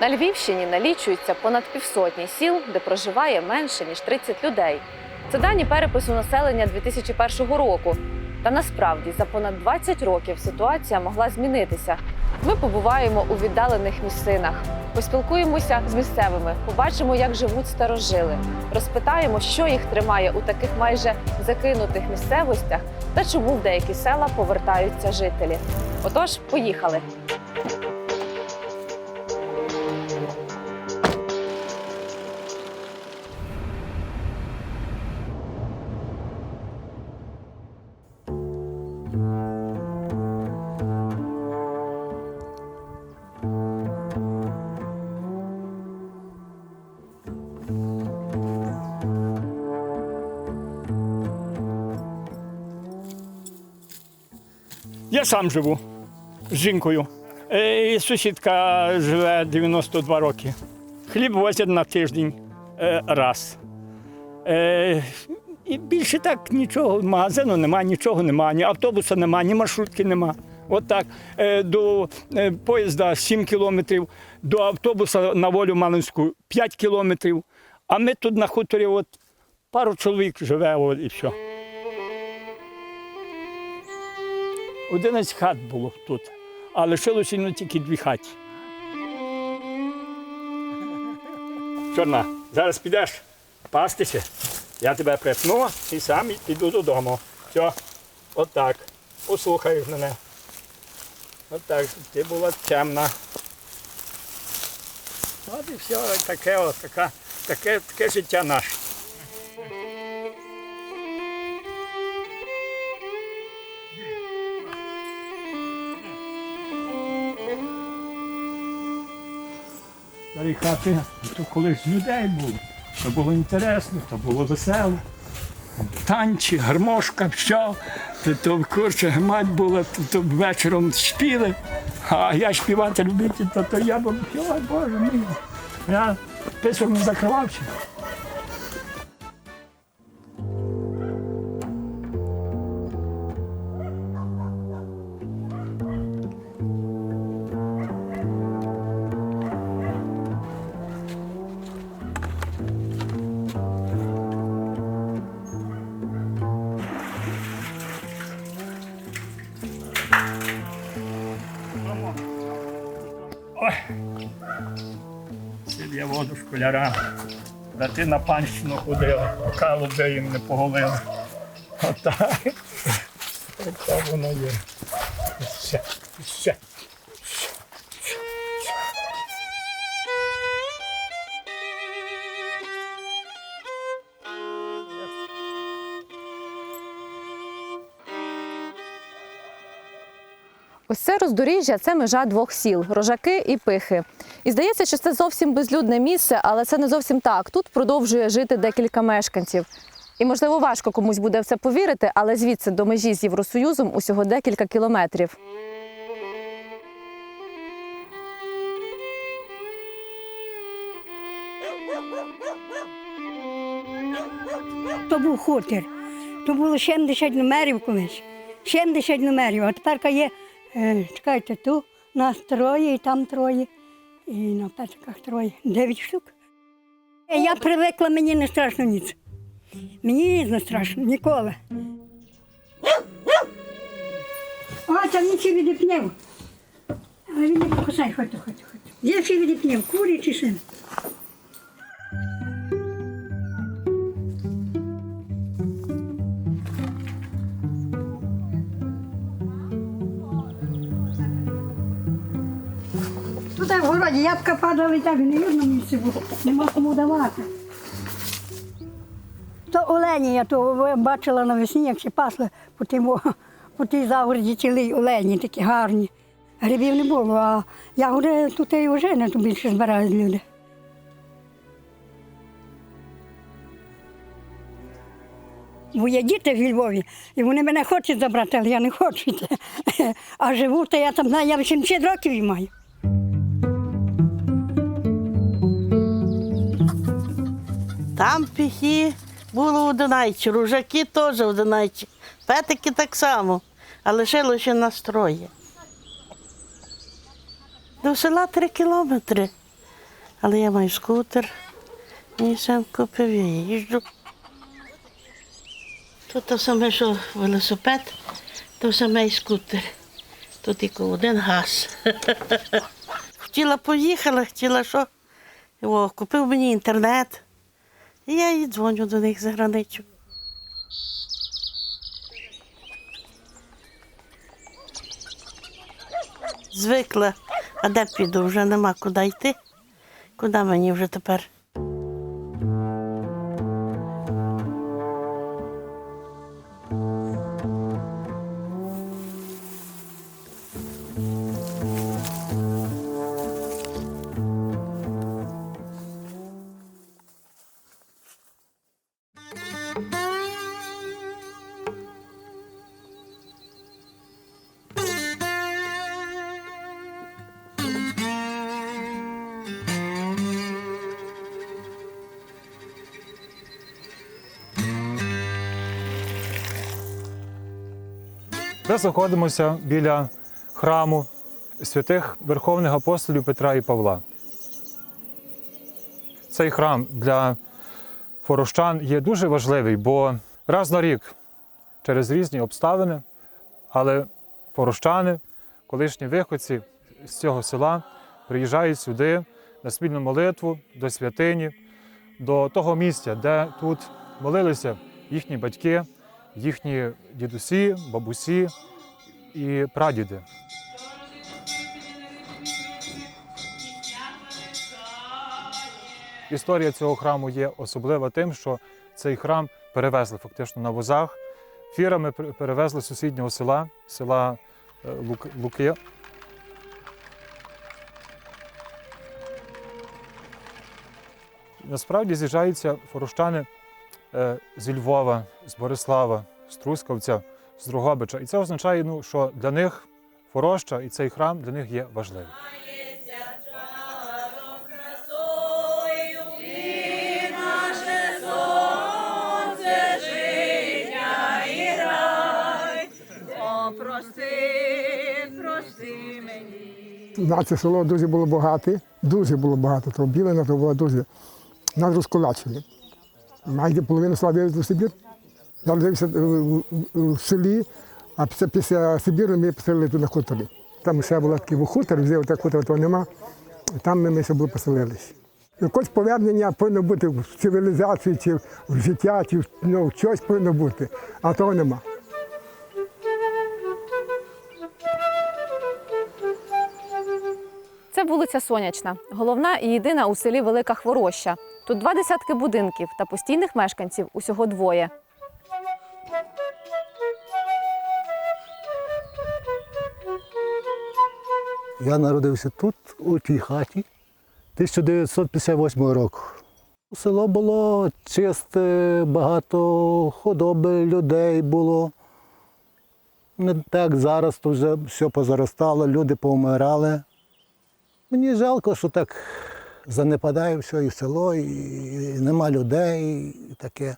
На Львівщині налічується понад півсотні сіл, де проживає менше ніж 30 людей. Це дані перепису населення 2001 року. Та насправді за понад 20 років ситуація могла змінитися. Ми побуваємо у віддалених місцинах, поспілкуємося з місцевими, побачимо, як живуть старожили, розпитаємо, що їх тримає у таких майже закинутих місцевостях та чому в деякі села повертаються жителі. Отож, поїхали. Я сам живу з жінкою. Е, І сусідка живе 92 роки. Хліб возять на тиждень е, раз. Е, І більше так нічого. Магазину немає, нічого немає, ні автобуса немає, ні маршрутки немає. От так. До поїзда 7 кілометрів, до автобуса на волю Малинську 5 кілометрів. А ми тут на хуторі от, пару чоловік живе от, і все. 11 хат було тут, а лишилося ну, тільки дві хаті. Чорна, зараз підеш пастися, я тебе припну і сам піду додому. Все, отак. Послухаєш мене. Отак, щоб ти була темна. От і все, таке, от, така, таке, таке життя наше. Старі хати, то колись людей було. То було інтересно, то було весело. Танці, гармошка, все. То, то курсі мать була, то, то вечором спіли. А я співати любити, то, то я був, ой, Боже мій. Я не закривався. Сів я воду школяра. Брати на панщину ходили, калуби їм не поголила. Отак. Отак воно є. Ось це роздоріжжя це межа двох сіл рожаки і пихи. І здається, що це зовсім безлюдне місце, але це не зовсім так. Тут продовжує жити декілька мешканців. І можливо важко комусь буде в це повірити, але звідси до межі з Євросоюзом усього декілька кілометрів. То був хутір. То було 70 номерів колись. 70 номерів. А тепер є, чекайте, тут нас троє і там троє. І на песиках троє. Дев'ять штук. Е, Я привикла, мені не страшно ніч. Мені не страшно ніколи. О, там нічого відіпнів. Але він не покусай, хоч, хоч, хоч. Є ще відіпнів, курі чи син. Ябка падали так, не видно місці було, нема кому давати. То олені, я то бачила навесні, як ще пасли по, тим, по тій загороді цілий олені, такі гарні. Грибів не було, а ягоди тут і вже не то більше збирають люди. Бо є діти в Львові, і вони мене хочуть забрати, але я не хочу. А живу, то я там знаю, я 80 років і маю. Там піхи було одинайчі, ружаки теж одинайчі, петики так само, а лишилося нас троє. До села три кілометри. Але я маю скутер. Мій син купив, я їжджу. Тут те саме, що велосипед, то саме і скутер. Тут тільки один газ. Хотіла поїхала, хотіла що. О, купив мені інтернет. Я і дзвоню до них за границю. Звикла, а де піду, вже нема куди йти. Куди мені вже тепер? Ми знаходимося біля храму святих верховних апостолів Петра і Павла. Цей храм для форощан є дуже важливий, бо раз на рік через різні обставини, але форощани, колишні виходці з цього села, приїжджають сюди на спільну молитву до святині, до того місця, де тут молилися їхні батьки, їхні дідусі, бабусі і прадіди. Історія цього храму є особлива тим, що цей храм перевезли фактично на возах. Фірами перевезли з сусіднього села, села е, Лук- Луки. Насправді з'їжджаються форощани зі Львова, з Борислава, з Трускавця, з Другобича. І це означає, ну, що для них Фороща і цей храм для них є важливий. На це село дуже було багате, дуже було багато. То білина то було дуже. Нас розкулачили. Майже половину села вивезли в Сибір. Залишився в, в- селі, а після, Сибіру ми поселили тут на хуторі. Там ще була такий хутор, взяв так хутора того нема. Там ми, ми ще були поселилися. Якось повернення повинно бути в цивілізацію, чи в життя, чи в ну, щось повинно бути, а того нема. Вулиця Сонячна, головна і єдина у селі Велика Хвороща. Тут два десятки будинків та постійних мешканців усього двоє. Я народився тут, у тій хаті, 1958 року. Село було чисте, багато худоби людей було. Не так зараз то вже все позаростало, люди повмирали. Мені жалко, що так занепадає все і село, і, нема людей, і таке.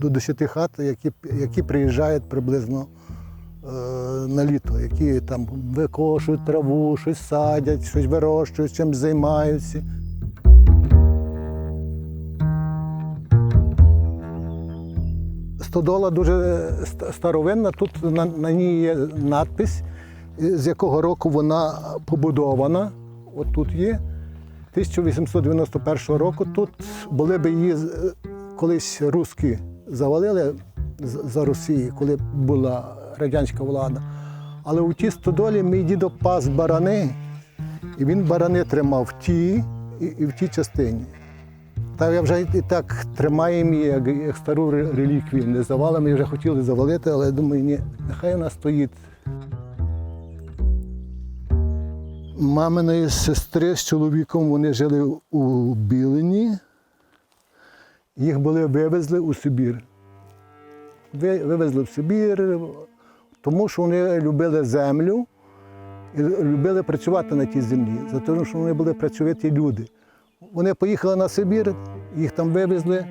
До 10 хат, які, які приїжджають приблизно е, на літо, які там викошують траву, щось садять, щось вирощують, чим займаються. Стодола дуже старовинна. Тут на, на ній є надпис, з якого року вона побудована. От тут є. 1891 року тут були б її колись русські завалили за Росії, коли була радянська влада. Але у тій стодолі мій дідо пас барани, і він барани тримав в тій і, в тій частині. Та я вже і так тримаємо її, як, як стару реліквію. Не завалимо, ми вже хотіли завалити, але я думаю, ні, нехай вона стоїть. Маминої сестри з чоловіком вони жили у Білині. Їх були вивезли у Сибір. Вивезли в Сибір, тому що вони любили землю і любили працювати на тій землі, за те, що вони були працьовиті люди. Вони поїхали на Сибір, їх там вивезли,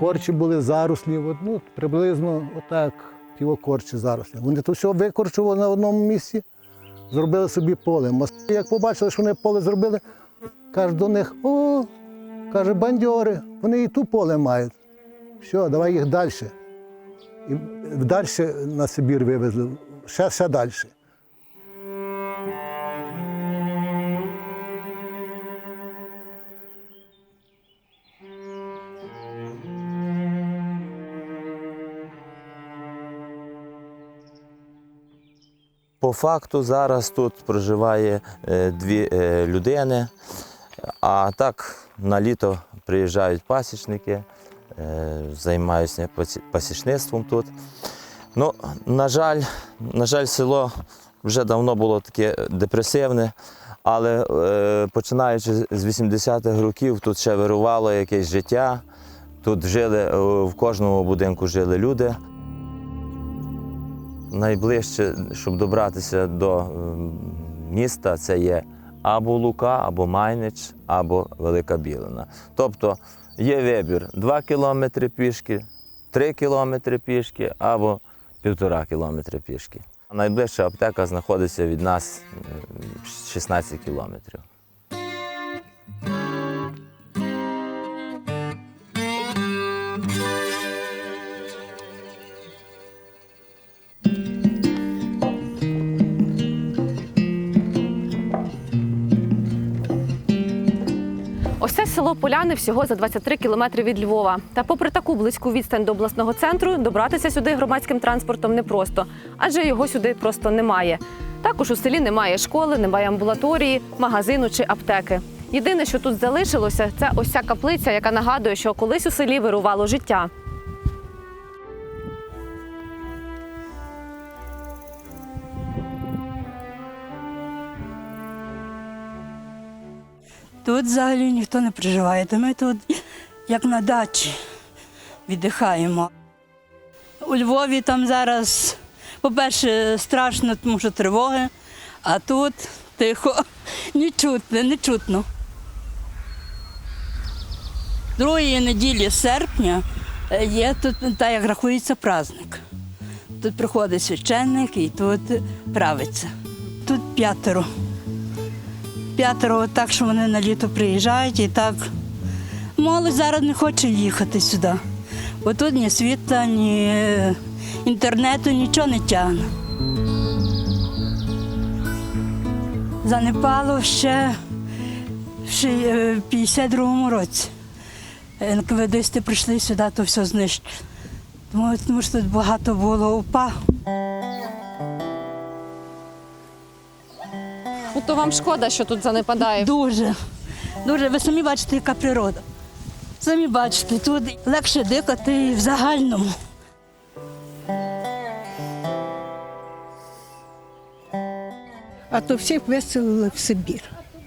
корчі були зарослі, ну, приблизно отак, ті корчі зарослі. Вони то все викорчували на одному місці, зробили собі поле. Москалі, як побачили, що вони поле зробили, Каже до них, о, каже, бандьори, вони і ту поле мають. Все, давай їх далі. І далі на Сибір вивезли, ще, ще далі. По факту зараз тут проживає е, дві е, людини, а так на літо приїжджають пасічники, е, займаються пасічництвом тут. Ну, на жаль, на жаль, село вже давно було таке депресивне, але починаючи з 80-х років тут ще вирувало якесь життя. Тут жили, в кожному будинку жили люди. Найближче, щоб добратися до ем, міста, це є або Лука, або Майнич, або Велика Білина. Тобто є вибір 2 кілометри пішки, 3 кілометри пішки або півтора кілометри пішки. Найближча аптека знаходиться від нас ем, 16 кілометрів. Це всього за 23 кілометри від Львова. Та попри таку близьку відстань до обласного центру, добратися сюди громадським транспортом непросто, адже його сюди просто немає. Також у селі немає школи, немає амбулаторії, магазину чи аптеки. Єдине, що тут залишилося, це ось ця каплиця, яка нагадує, що колись у селі вирувало життя. Тут взагалі ніхто не проживає. То ми тут, як на дачі, віддихаємо. У Львові там зараз, по-перше, страшно, тому що тривоги, а тут тихо, не чутно, не чутно. Другої неділі серпня е, є тут, так як рахується праздник. Тут приходить священник і тут правиться. Тут п'ятеро п'ятеро, так що вони на літо приїжджають і так. Молодь зараз не хоче їхати сюди. Бо тут ні світла, ні е, інтернету, нічого не тягне. Занепало ще в е, в 52-му році. НКВДисти прийшли сюди, то все знищили. Тому, тому що тут багато було упа. Ну, то вам шкода, що тут занепадає. Дуже, дуже. Ви самі бачите, яка природа. Самі бачите, тут легше дихати в загальному. А то всіх виселили в Сибір.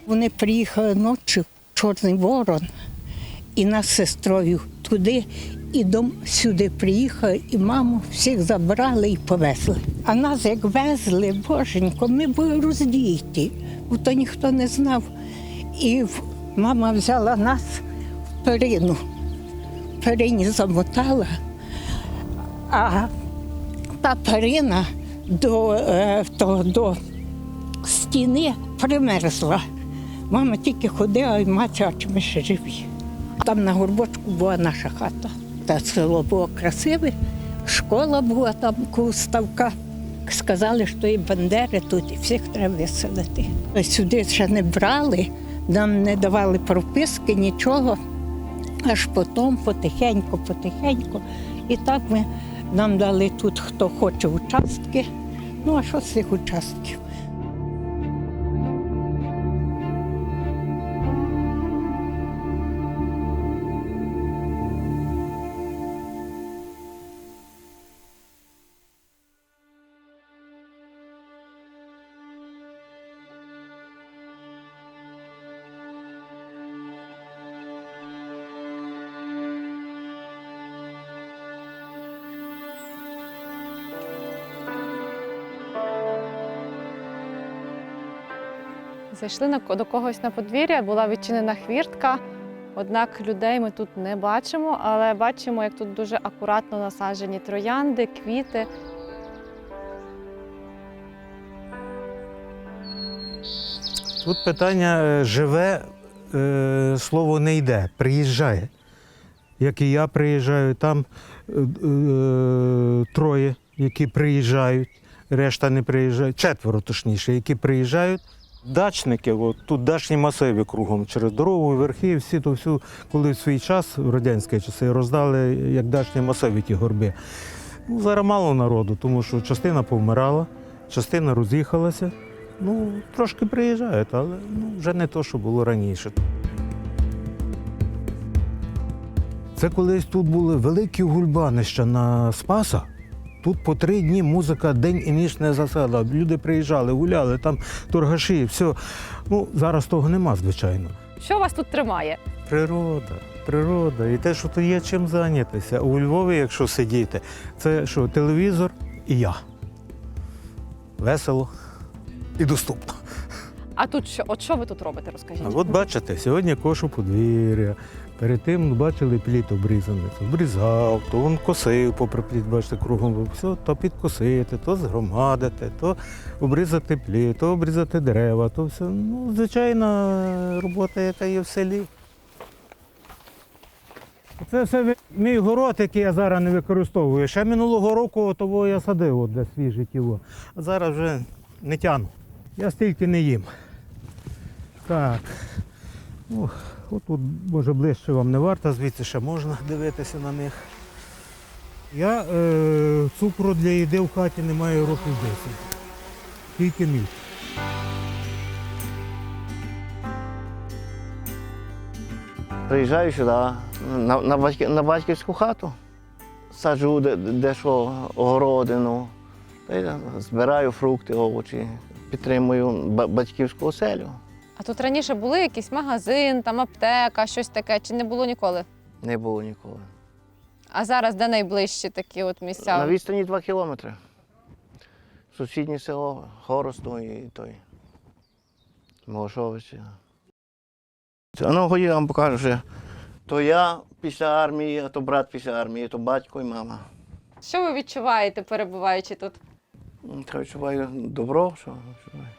Вони приїхали ночі в Чорний Ворон і нас з сестрою туди, і дом сюди приїхали, і маму всіх забрали і повезли. А нас як везли, боженько, ми були роздіті, бо то ніхто не знав. І мама взяла нас в перину, перині замотала, а та перина до, е, то, до стіни примерзла. Мама тільки ходила і мати, а чи ми ще живі. Там на горбочку була наша хата. Та село було красиве, школа була там коло ставка. Сказали, що і бандери тут, і всіх треба виселити. Сюди ще не брали, нам не давали прописки, нічого. Аж потім потихеньку, потихеньку. І так ми нам дали тут, хто хоче участки. Ну а що з цих участків? Зайшли на до когось на подвір'я, була відчинена хвіртка. Однак людей ми тут не бачимо, але бачимо, як тут дуже акуратно насаджені троянди, квіти. Тут питання е, живе е, слово не йде, приїжджає. Як і я приїжджаю, там е, троє, які приїжджають, решта не приїжджають, четверо точніше, які приїжджають. Дачники, от, тут дачні масиви кругом, через дорогу, верхи, всі то всю, коли в свій час, в радянські часи, роздали як дачні масиви ті горби. Ну, зараз мало народу, тому що частина повмирала, частина роз'їхалася. Ну, трошки приїжджають, але ну, вже не то, що було раніше. Це колись тут були великі гульбанища на Спаса. Тут по три дні музика день і ніч не засела. Люди приїжджали, гуляли, там торгаші, все. Ну, зараз того нема, звичайно. Що вас тут тримає? Природа, природа. І те, що то є чим зайнятися. У Львові, якщо сидіти, це що, телевізор і я. Весело і доступно. А тут що? От що ви тут робите? Розкажіть. А от бачите, сьогодні кошу подвір'я. Перед тим бачили пліт обрізаний. Обрізав, то він косив попри пліт, бачите, кругом. Все, то підкосити, то згромадити, то обрізати пліт, то обрізати дерева, то все. Ну, звичайна робота, яка є в селі. Це все мій город, який я зараз не використовую. Ще минулого року того я садив де свіже тіло. А зараз вже не тяну. Я стільки не їм. Так. Ну, отут, може, ближче вам не варто, звідси ще можна дивитися на них. Я е, цукру для їди в хаті не маю років 10. Тільки міль. Приїжджаю сюди, на, на, батьки, на батьківську хату, саджу де, де що, огородину, й збираю фрукти, овочі, підтримую батьківську оселю. А тут раніше були якийсь магазин, там аптека, щось таке, чи не було ніколи? Не було ніколи. А зараз де найближчі такі от місця? На відстані 2 кілометри. Сусіднє село, Хоросту і той. Молошовище. А ну ході, я вам покажу, що то я після армії, а то брат після армії, то батько і мама. Що ви відчуваєте, перебуваючи тут? Та відчуваю добро, що відчуваю.